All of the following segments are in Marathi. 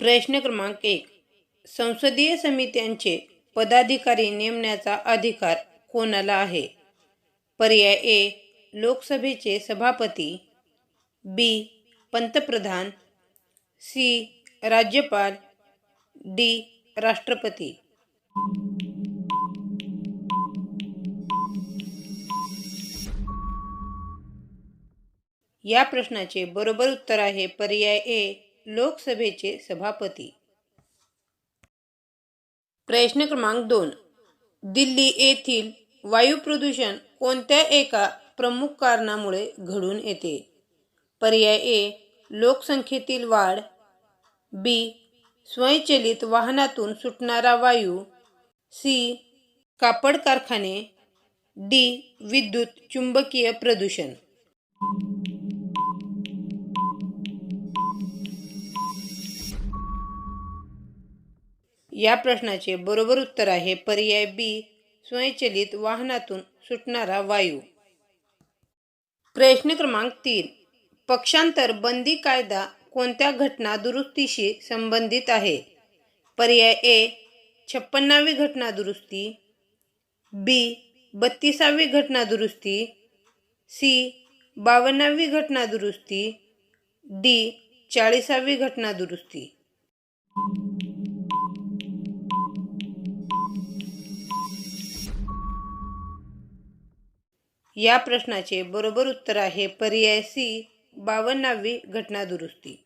प्रश्न क्रमांक एक. संसदीय समित्यांचे पदाधिकारी नेमण्याचा अधिकार कोणाला आहे? पर्याय ए. लोकसभेचे सभापती. बी. पंतप्रधान. सी. राज्यपाल. डी. राष्ट्रपती. या प्रश्नाचे बरोबर उत्तर आहे पर्याय ए. लोकसभेचे सभापती. प्रश्न क्रमांक दोन. दिल्ली येथील वायू प्रदूषण कोणत्या एका प्रमुख कारणामुळे घडून येते? पर्याय ए. लोकसंख्येतील वाढ. बी. स्वयंचलित वाहनातून सुटणारा वायू. सी. कापड कारखाने. डी. विद्युत चुंबकीय प्रदूषण. या प्रश्नाचे बरोबर उत्तर आहे पर्याय बी स्वयंचलित वाहनातून सुटणारा वायू. प्रश्न क्रमांक तीन. पक्षांतर बंदी कायदा कोणत्या घटना दुरुस्तीशी संबंधित आहे? पर्याय ए छप्पन्नावी घटना दुरुस्ती. बी बत्तीसावी घटना दुरुस्ती. सी बावन्नावी घटना दुरुस्ती. डी चाळीसावी घटना दुरुस्ती. या प्रश्नाचे बरोबर उत्तर आहे पर्याय सी बावन्नावी घटना दुरुस्ती.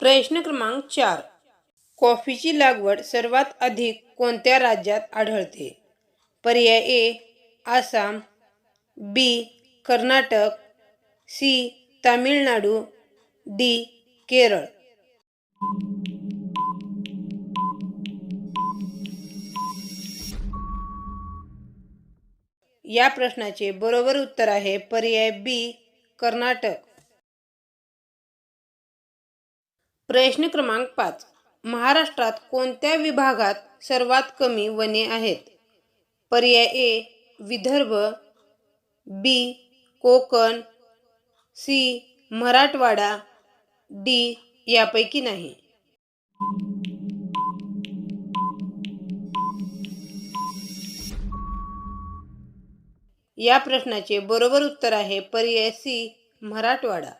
प्रश्न क्रमांक चार. कॉफीची लागवड सर्वात अधिक कोणत्या राज्यात आढळते? पर्याय A Assam B Karnataka C Tamil Nadu D Kerala. या प्रश्नाचे बरोबर उत्तर आहे पर्याय बी कर्नाटक. प्रश्न क्रमांक पाच. महाराष्ट्रात कोणत्या विभागात सर्वात कमी वने आहेत? पर्याय A Vidarbha. B Konkan. C Marathwada. D यापैकी नाही. या प्रश्नाचे बरोबर उत्तर आहे पर्याय सी मराठवाडा.